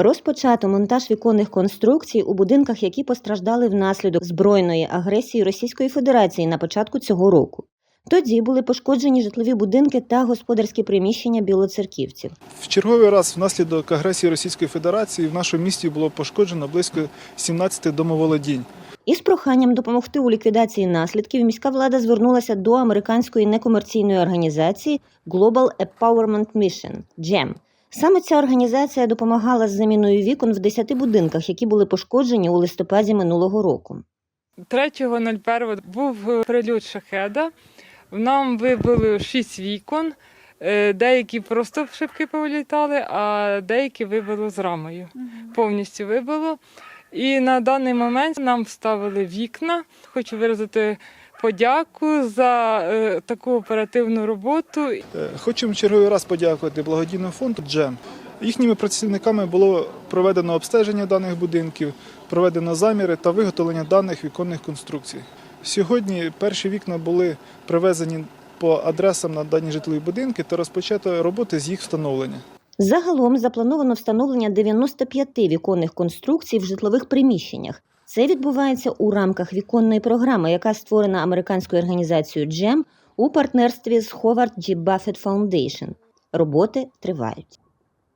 Розпочато монтаж віконних конструкцій у будинках, які постраждали внаслідок збройної агресії Російської Федерації на початку цього року. Тоді були пошкоджені житлові будинки та господарські приміщення білоцерківців. В черговий раз внаслідок агресії Російської Федерації в нашому місті було пошкоджено близько 17 домоволодінь. Із проханням допомогти у ліквідації наслідків міська влада звернулася до американської некомерційної організації Global Empowerment Mission – GEM. Саме ця організація допомагала з заміною вікон в 10 будинках, які були пошкоджені у листопаді минулого року. 3.01 був прильот шахеда. Нам вибили шість вікон. Е, Деякі просто в шибки повилітали, а деякі вибило з рамою. Повністю вибило. І на даний момент нам вставили вікна. Хочу виразити подяку за е, таку оперативну роботу. Е, Хочемо черговий раз подякувати благодійному фонду «Джем». Їхніми працівниками було проведено обстеження даних будинків, проведено заміри та виготовлення даних віконних конструкцій. Сьогодні перші вікна були привезені по адресам на дані житлові будинки та розпочато роботи з їх встановлення. Загалом заплановано встановлення 95 віконних конструкцій в житлових приміщеннях. Це відбувається у рамках віконної програми, яка створена американською організацією GEM у партнерстві з Howard G. Buffett Foundation. Роботи тривають.